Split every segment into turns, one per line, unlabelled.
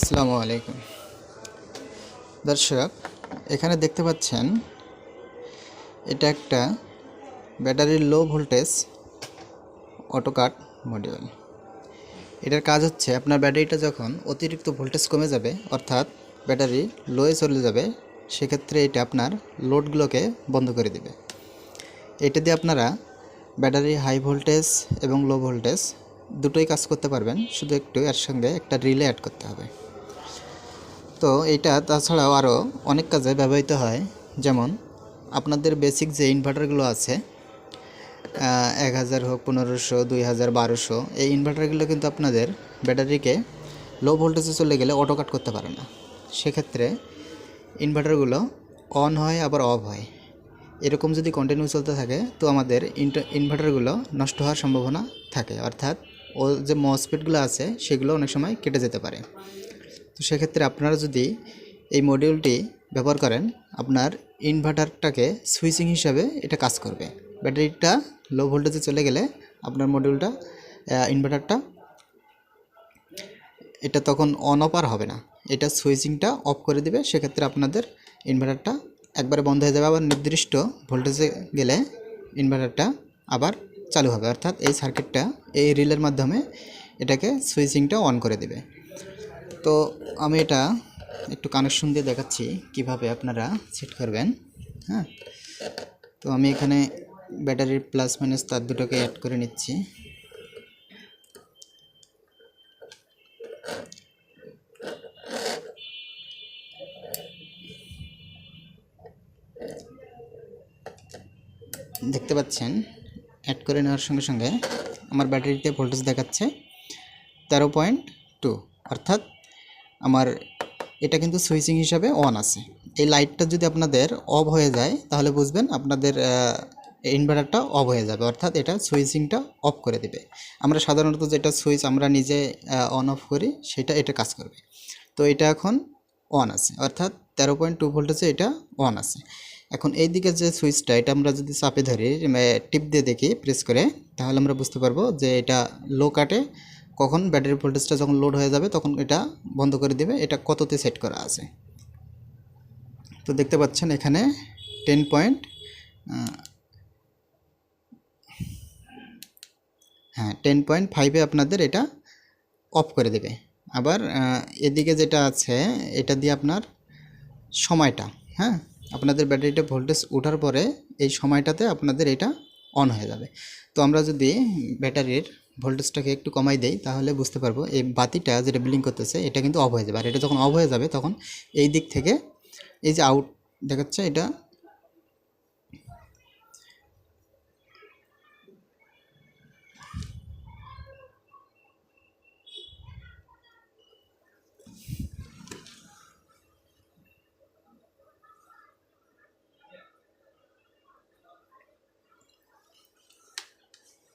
আসসালামু আলাইকুম। দর্শক, এখানে দেখতে পাচ্ছেন, এটা একটা ব্যাটারির লো ভোল্টেজ অটোকাট মডিউল। এটার কাজ হচ্ছে, আপনার ব্যাটারিটা যখন অতিরিক্ত ভোল্টেজ কমে যাবে, অর্থাৎ ব্যাটারি লোয়ে চলে যাবে, সেক্ষেত্রে এটা আপনার লোডগুলোকে বন্ধ করে দেবে। এটা দিয়ে আপনারা ব্যাটারি হাই ভোল্টেজ এবং লো ভোল্টেজ দুটোই কাজ করতে পারবেন, শুধু একটু এর সঙ্গে একটা রিলে অ্যাড করতে হবে। তো এটা তাছাড়াও আরও অনেক কাজে ব্যবহৃত হয়। যেমন আপনাদের বেসিক যে ইনভার্টারগুলো আছে এক হাজার হোক, পনেরোশো, দুই হাজার, বারোশো, এই ইনভার্টারগুলো কিন্তু আপনাদের ব্যাটারিকে লো ভোল্টেজে চলে গেলে অটো কাট করতে পারে না। সেক্ষেত্রে ইনভার্টারগুলো অন হয়, আবার অফ হয়। এরকম যদি কন্টিনিউ চলতে থাকে, তো আমাদের ইনভার্টারগুলো নষ্ট হওয়ার সম্ভাবনা থাকে। অর্থাৎ ও যে মসপেটগুলো আছে, সেগুলো অনেক সময় কেটে যেতে পারে। তো সেক্ষেত্রে আপনারা যদি এই মডিউলটি ব্যবহার করেন, আপনার ইনভার্টারটাকে সুইচিং হিসাবে এটা কাজ করবে। ব্যাটারিটা লো ভোল্টেজে চলে গেলে আপনার মডিউলটা ইনভার্টারটা এটা তখন অন অফ আর হবে না। এটা সুইচিংটা অফ করে দিবে, সেক্ষেত্রে আপনাদের ইনভার্টারটা একবারে বন্ধ হয়ে যাবে। আবার নির্দিষ্ট ভোল্টেজে গেলে ইনভার্টারটা আবার চালু হবে। অর্থাৎ এই সার্কিটটা এই রিলের মাধ্যমে এটাকে সুইচিংটা অন করে দেবে। তো আমি এটা একটু কানেকশন দিয়ে দেখাচ্ছি কীভাবে আপনারা সেট করবেন হ্যাঁ? তো আমি এখানে ব্যাটারির প্লাস মাইনাস তার দুটোকে অ্যাড করে নিচ্ছি। দেখতে পাচ্ছেন অ্যাড করে নেওয়ার সঙ্গে সঙ্গে আমার ব্যাটারিতে ভোল্টেজ দেখাচ্ছে তেরো পয়েন্ট টু অর্থাৎ আমার এটা কিন্তু সুইচিং হিসাবে অন আছে। এই লাইটটা যদি আপনাদের অফ হয়ে যায়, তাহলে বুঝবেন আপনাদের ইনভার্টারটা অফ হয়ে যাবে। অর্থাৎ এটা সুইচিংটা অফ করে দেবে। আমরা সাধারণত যেটা সুইচ আমরা নিজে অন অফ করি, সেটা এটা কাজ করবে। তো এটা এখন অন আছে। অর্থাৎ তেরো পয়েন্ট টু ভোল্টেজে এটা অন আছে। এখন এই দিকে যে সুইচটা এটা আমরা যদি চাপে ধরি টিপ দিয়ে দেখি প্রেস করে, তাহলে আমরা বুঝতে পারব যে এটা লো কাটে কখন ব্যাটারি ভোল্টেজটা যখন লোড হয়ে যাবে, তখন এটা বন্ধ করে দেবে। এটা কততে সেট করা আছে? তো দেখতে পাচ্ছেন এখানে টেন পয়েন্ট হ্যাঁ টেন পয়েন্ট ফাইভে আপনাদের এটা অফ করে দেবে। আবার এদিকে যেটা আছে, এটা দিয়ে আপনার সময়টা হ্যাঁ আপনাদের ব্যাটারিটা ভোল্টেজ ওঠার পরে এই সময়টাতে আপনাদের এটা অন হয়ে যাবে। তো আমরা যদি ব্যাটারির ভোল্টেজটাকে একটু কমাই দেই, তাহলে বুঝতে পারব এই বাতিটা যেটা বিলিং করতেছে, এটা কিন্তু অফ হয়ে যাবে। আর এটা যখন অফ হয়ে যাবে, তখন এই দিক থেকে এই যে আউট দেখাচ্ছে এটা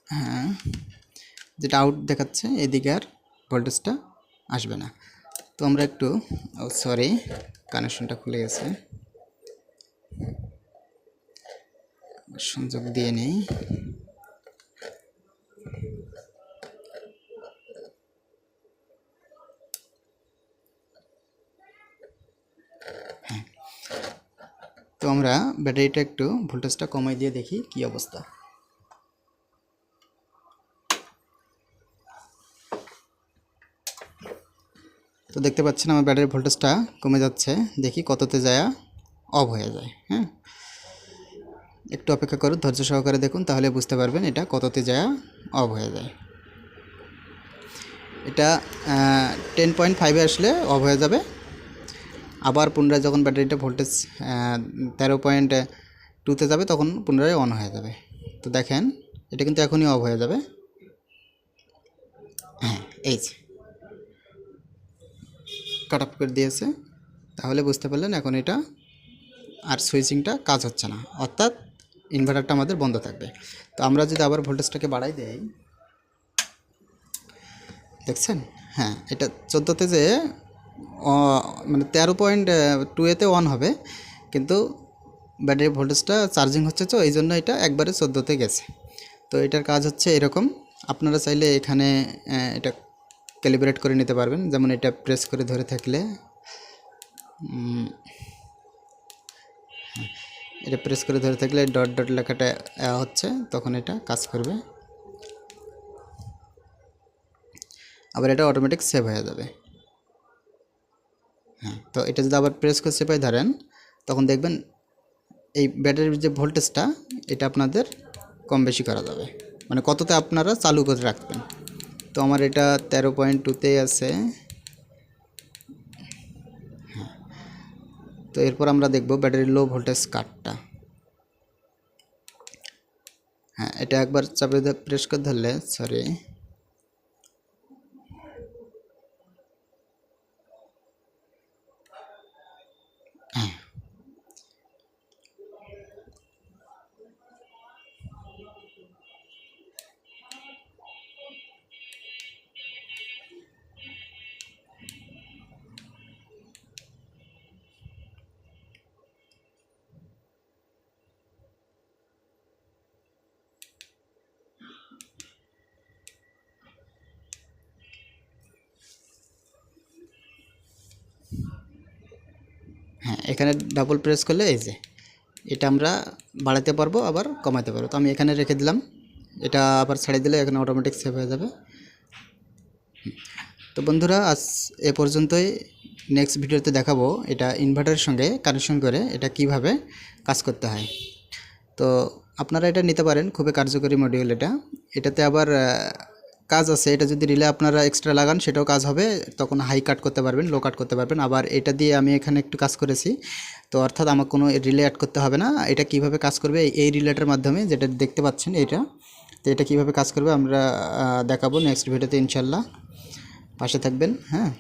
হ্যাঁ। যেটা আউট দেখাচ্ছে, এদিকে আর ভোল্টেজটা আসবে না। তো আমরা একটু সরি কানেকশনটা খুলে গেছে। সংযোগ দিয়ে নেই। হ্যাঁ। তো আমরা ব্যাটারিটা একটু ভোল্টেজটা কমাই দিয়ে দেখি কি অবস্থা। তো দেখতে পাচ্ছেন আমার ব্যাটারির ভোল্টেজটা কমে যাচ্ছে। দেখি কততে যায়, অফ হয়ে যায় হ্যাঁ? একটু অপেক্ষা করুন, ধৈর্য সহকারে দেখুন, তাহলে বুঝতে পারবেন এটা কততে যায়, অফ হয়ে যায়। এটা টেন পয়েন্ট ফাইভে আসলে অফ হয়ে যাবে। আবার পুনরায় যখন ব্যাটারিটা ভোল্টেজ তেরো পয়েন্ট টুতে যাবে, তখন পুনরায় অন হয়ে যাবে। তো দেখেন, এটা কিন্তু এখনই অফ হয়ে যাবে। হ্যাঁ এই যে। কাট আপ করে দিয়েছে। তাহলে বুঝতে পারলেন এখন এটা আর সুইচিংটা কাজ হচ্ছে না। অর্থাৎ ইনভার্টারটা আমাদের বন্ধ থাকবে। তো আমরা যদি আবার ভোল্টেজটাকে বাড়াই দেই, দেখছেন? হ্যাঁ এটা চোদ্দোতে যে মানে তেরো পয়েন্ট টু এতে অন হবে। কিন্তু ব্যাটারি ভোল্টেজটা চার্জিং হচ্ছে তো এই জন্য এটা একবারে চোদ্দোতে গেছে। তো এটার কাজ হচ্ছে এরকম। আপনারা চাইলে এখানে এটা ক্যালিব্রেট করে নিতে পারবেন। যেমন এটা প্রেস করে ধরে থাকলে এটা প্রেস করে ধরে থাকলে ডট ডট লেখাটা আহ, হচ্ছে তখন এটা কাজ করবে। আবার এটা অটোমেটিক সেভ হয়ে যাবে। হ্যাঁ তো এটা যদি আবার প্রেস করে চেপাই ধরেন তখন দেখবেন এই ব্যাটারির যে ভোল্টেজটা এটা আপনাদের কম বেশি করা যাবে। মানে কততে আপনারা চালু করে রাখবেন। তো আমার এটা তেরো পয়েন্ট টুতেই আছে। হ্যাঁ। তো এরপর আমরা দেখব ব্যাটারির লো ভোল্টেজ কাটটা হ্যাঁ এটা একবার চাপে প্রেস করে ধরলে সরি হ্যাঁ এখানে ডাবল প্রেস করলে এই যে, এটা আমরা বাড়াতে পারব, আবার কমাতে পারব। তো আমি এখানে রেখে দিলাম। এটা আবার ছেড়ে দিলে এখানে অটোমেটিক সেভ হয়ে যাবে। তো বন্ধুরা, আজ এ পর্যন্তই। নেক্সট ভিডিওতে দেখাবো এটা ইনভার্টারের সঙ্গে কানেকশন করে এটা কীভাবে কাজ করতে হয়। তো আপনারা এটা নিতে পারেন, খুবই কার্যকরী মডিউল এটা। এটাতে আবার কাজ আছে, এটা যদি রিলে আপনারা এক্সট্রা লাগান, সেটাও কাজ হবে। তখন হাই কাট করতে পারবেন লো কাট করতে পারবেন। আবার এটা দিয়ে আমি এখানে একটু কাজ করেছি। তো অর্থাৎ আমার কোনো রিলে অ্যাড করতে হবে না। এটা কীভাবে কাজ করবে? এই রিলেটার মাধ্যমে যেটা দেখতে পাচ্ছেন এটা। তো এটা কীভাবে কাজ করবে আমরা দেখাবো নেক্সট ভিডিওতে ইনশাল্লাহ। পাশে থাকবেন হ্যাঁ?